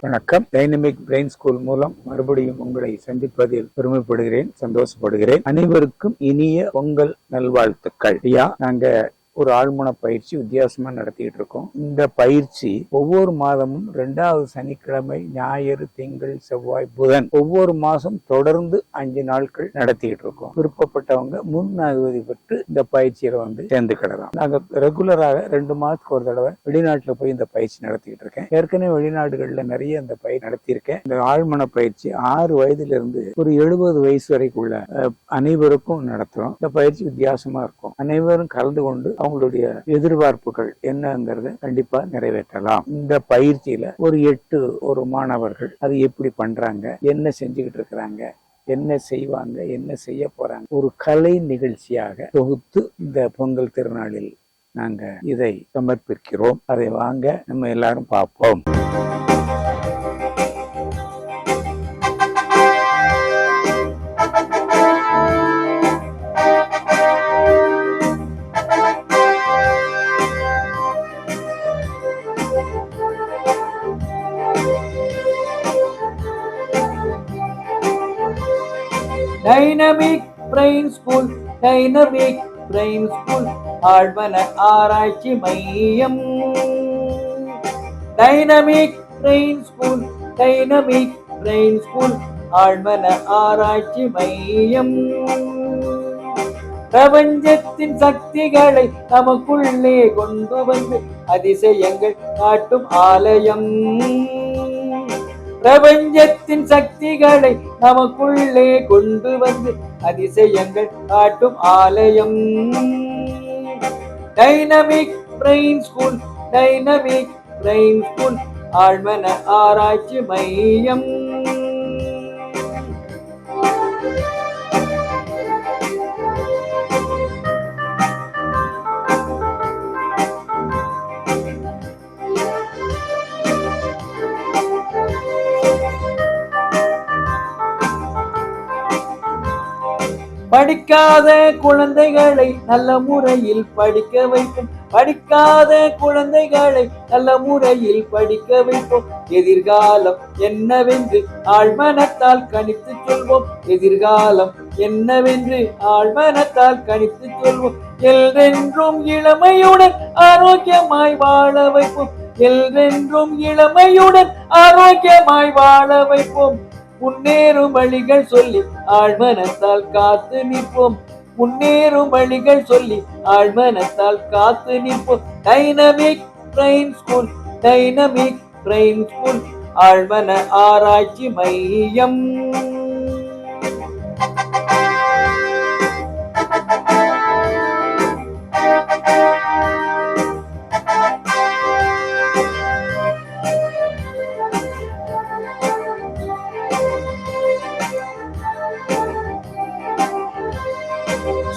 வணக்கம். Dynamic brain school மூலம் மறுபடியும் உங்களை சந்திப்பதில் பெருமைப்படுகிறேன் சந்தோஷப்படுகிறேன். அனைவருக்கும் இனிய பொங்கல் நல்வாழ்த்துக்கள். ஐயா நாங்க ஒரு ஆழ்மன பயிற்சி வித்தியாசமா நடத்திட்டு இருக்கோம். இந்த பயிற்சி ஒவ்வொரு மாதமும் ரெண்டாவது சனிக்கிழமை ஞாயிறு திங்கள் செவ்வாய் புதன் ஒவ்வொரு மாதம் தொடர்ந்து அஞ்சு நாட்கள் நடத்திட்டு இருக்கோம். விருப்பப்பட்டவங்க முன் அனுமதி பெற்று இந்த பயிற்சியில வந்து சேர்ந்துக்கிடலாம். நாங்க ரெகுலராக ரெண்டு மாதத்துக்கு ஒரு தடவை வெளிநாட்டுல போய் இந்த பயிற்சி நடத்திட்டு இருக்கேன். ஏற்கனவே வெளிநாடுகள்ல நிறைய இந்த பயிர் நடத்தியிருக்கேன். இந்த ஆழ்மன பயிற்சி ஆறு வயதுல இருந்து ஒரு எழுபது வயசு வரைக்குள்ள அஹ், அனைவருக்கும் நடத்துறோம். இந்த பயிற்சி வித்தியாசமா இருக்கும். அனைவரும் கலந்து கொண்டு அவங்களுடைய எதிர்பார்ப்புகள் என்னங்கிறத கண்டிப்பா நிறைவேற்றலாம். இந்த பயிற்சியில ஒரு எட்டு ஒரு மாணவர்கள் அது எப்படி பண்றாங்க என்ன செஞ்சுக்கிட்டு இருக்கிறாங்க என்ன செய்வாங்க என்ன செய்ய போறாங்க ஒரு கலை நிகழ்ச்சியாக தொகுத்து இந்த பொங்கல் திருநாளில் நாங்க இதை சமர்ப்பிக்கிறோம். அதை வாங்க நம்ம எல்லாரும் பார்ப்போம். Brain school dynamic brain school ஆழ்வன ஆராய்ச்சி மையம் dynamic brain school dynamic brain school ஆழ்வன ஆராய்ச்சி மையம் பிரபஞ்சத்தின் சக்திகளை நமக்குள்ளே கொண்டு வந்து அதிசயங்கள் காட்டும் ஆலயம். பிரபஞ்சத்தின் சக்திகளை நமக்குள்ளே கொண்டு வந்து அதிசயங்கள் காட்டும் ஆலயம். Dynamic brain school dynamic brain school ஆழ்மன ஆராய்ச்சி மையம். படிக்காத குழந்தைகளை நல்ல முறையில் படிக்க வைப்போம். படிக்காத குழந்தைகளை நல்ல முறையில் படிக்க வைப்போம். எதிர்காலம் என்னவென்று ஆழ்மனத்தால் கணித்து சொல்வோம். எதிர்காலம் என்னவென்று ஆழ்மனத்தால் கணித்து சொல்வோம். எல்லென்றும் இளமையுடன் ஆரோக்கியமாய் வாழ வைப்போம். எல்லென்றும் இளமையுடன் ஆரோக்கியமாய் வாழ வைப்போம். முன்னேறும் வழிகள் சொல்லி ஆழ்மனத்தால் காத்து நிற்போம். முன்னேறும் வழிகள் சொல்லி ஆழ்மனத்தால் காத்து நிற்போம். Dynamic brain school dynamic brain school ஆழ்மன ஆராய்ச்சி மையம்.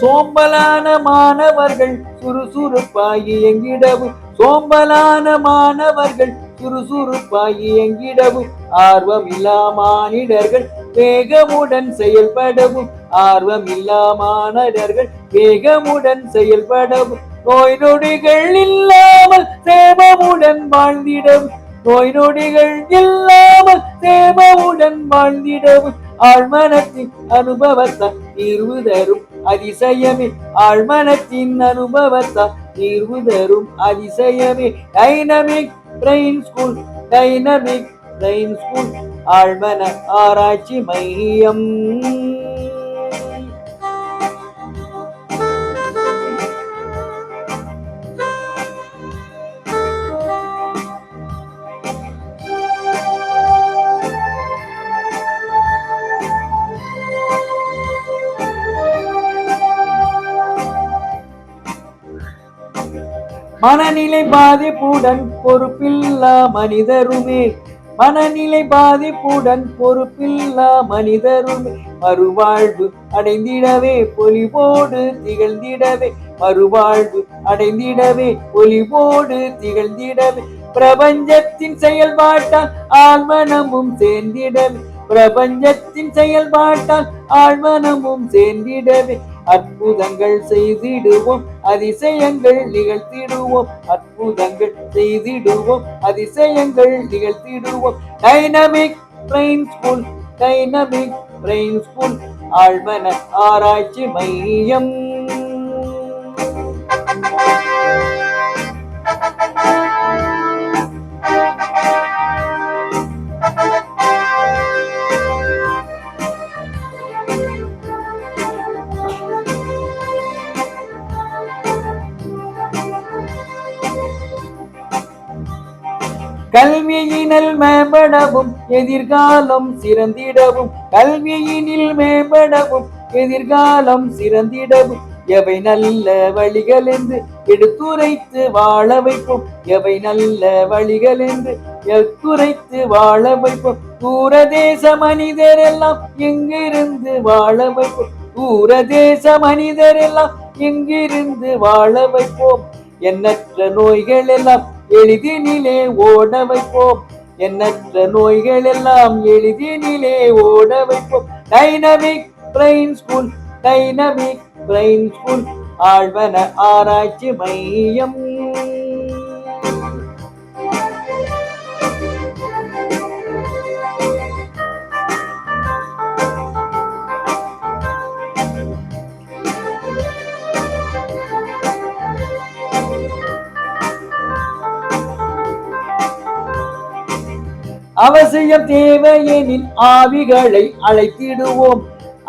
சோம்பலான மாணவர்கள் சுறுசுறுப்பாகி எங்கிடவும் சோம்பலான மாணவர்கள் சுறுசுறுப்பாகி எங்கிடவும் ஆர்வமில்லா மானிடர்கள் வேகமுடன் செயல்படவும். ஆர்வம் இல்லா மானிடர்கள் வேகமுடன் செயல்படவும். நோய் நொடிகள் இல்லாமல் சேமமுடன் வாழ்ந்திடவும். நோய் நொடிகள் இல்லாமல் சேமமுடன் வாழ்ந்திடவும். ஆழ்மனத்தின் அனுபவத்தால் தீர்வு அதிசயமே. ஆழ்மனத்தின் அனுபவத்தா தீர்வு அதிசயமே. Dynamic brain school dynamic brain school ஆழ்மன ஆராய்ச்சி மையம். மனநிலை பாதிப்புடன் பொறுப்பில்லா மனிதருமே. மனநிலை பாதிப்புடன் பொறுப்பில்லா மனிதருமே. மறுவாழ்வு அடைந்திடவே பொலிவோடு திகழ்ந்திடவே. மறுவாழ்வு அடைந்திடவே பொலிவோடு திகழ்ந்திடவே. பிரபஞ்சத்தின் செயல்பாட்டால் ஆழ்மனமும் சேர்ந்திடவே. பிரபஞ்சத்தின் செயல்பாட்டால் ஆழ்மனமும் சேர்ந்திடவே. அற்புதங்கள் செய்திடுவோம் அதிசயங்கள் நிகழ்த்திடுவோம். அற்புதங்கள் செய்திடுவோம் அதிசயங்கள் நிகழ்த்திடுவோம். Dynamic brain school dynamic brain school ஆழ்மன ஆராய்ச்சி மையம். கல்வியினல் மேம்படவும் எதிர்காலம் சிறந்திடவும். கல்வியினில் மேம்படவும் எதிர்காலம் சிறந்திடவும். எவை நல்ல வழிகள் என்று எடுத்துரைத்து வாழ வைப்போம். எவை நல்ல வழிகள் என்று எடுத்துரைத்து வாழ வைப்போம். தூரதேச மனிதர் எல்லாம் எங்கிருந்து வாழ வைப்போம்? தூரதேச மனிதர் எல்லாம் எங்கிருந்து வாழ வைப்போம்? எண்ணற்ற நோய்கள் எல்லாம் எளிதினிலே ஓட வைப்போம். எண்ணற்ற நோய்கள் எல்லாம் எளிதினிலே ஓட வைப்போம். Dynamic brain school dynamic brain school ஆழ்வன ஆராய்ச்சி மையம். அவசியம் தேவையெனில் ஆவிகளை அழைத்திடுவோம்.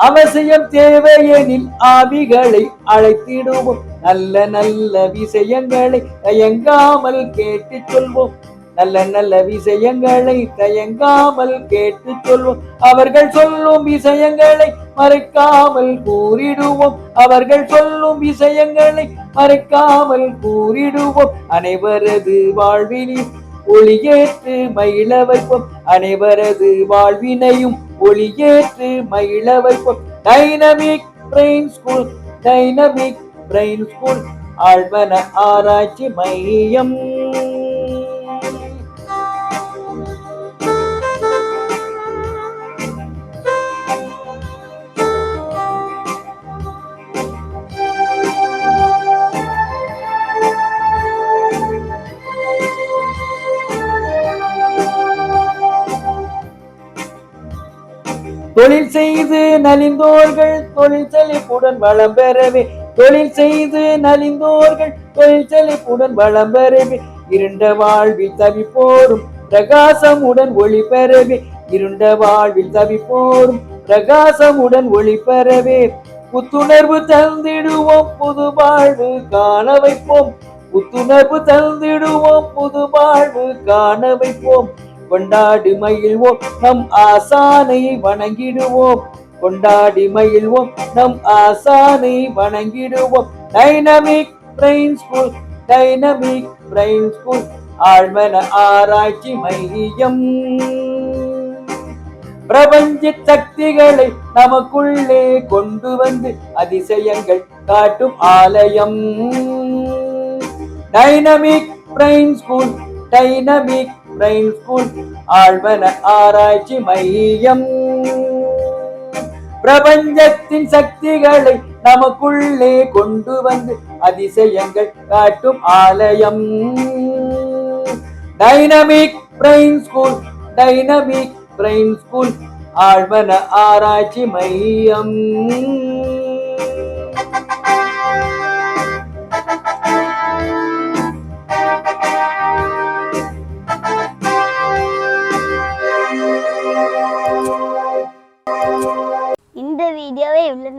அவசியம் தேவையெனில் ஆவிகளை அழைத்திடுவோம். நல்ல நல்ல விஷயங்களை தயங்காமல் கேட்டுச் சொல்வோம் நல்ல நல்ல விஷயங்களை தயங்காமல் கேட்டுச் சொல்வோம் அவர்கள் சொல்லும் விஷயங்களை மறைக்காமல் கூறிடுவோம். அவர்கள் சொல்லும் விஷயங்களை மறைக்காமல் கூறிடுவோம். அனைவரது வாழ்வினில் ஒளியேற்று மகிழ வைப்போம். அனைவரது வாழ்வினையும் ஒளியேற்று மகிழ வைப்போம். Dynamic brain school dynamic brain school ஆழ்வன ஆராய்ச்சி மையம். தொழில் செய்து நலிந்தோர்கள் தொழில் செழிப்புடன் வளம் பெறவே. தொழில் செய்து நலிந்தோர்கள் தொழில் செழிப்புடன் வளம் பெறவே. இருண்ட வாழ்வில் தவிப்போரும் பிரகாசமுடன் ஒளி பெறவே. இருண்ட வாழ்வில் தவிப்போரும் பிரகாசமுடன் ஒளி பெறவே. புத்துணர்வு தந்திடுவோம் புது வாழ்வு காண வைப்போம். புத்துணர்வு தந்திடுவோம் புது வாழ்வு காண வைப்போம். கொண்டாடி மகிழ்வோம். நம் ஆசானை வணங்கிடுவோம். கொண்டாடி மகிழ்வோம். நம் ஆசானை வணங்கிடுவோம். Dynamic brain school dynamic brain school ஆழ்மன ஆராய்ச்சி மையம். பிரபஞ்ச சக்திகளை நமக்குள்ளே கொண்டு வந்து அதிசயங்கள் காட்டும் ஆலயம். Dynamic brain school dynamic brain school ஆழ்வன ஆராய்ச்சி மையம். பிரபஞ்சத்தின் சக்திகளை நமக்குள்ளே கொண்டு வந்து அதிசயங்கள் காட்டும் ஆலயம். Dynamic brain school dynamic brain school ஆழ்வன ஆராய்ச்சி மையம்.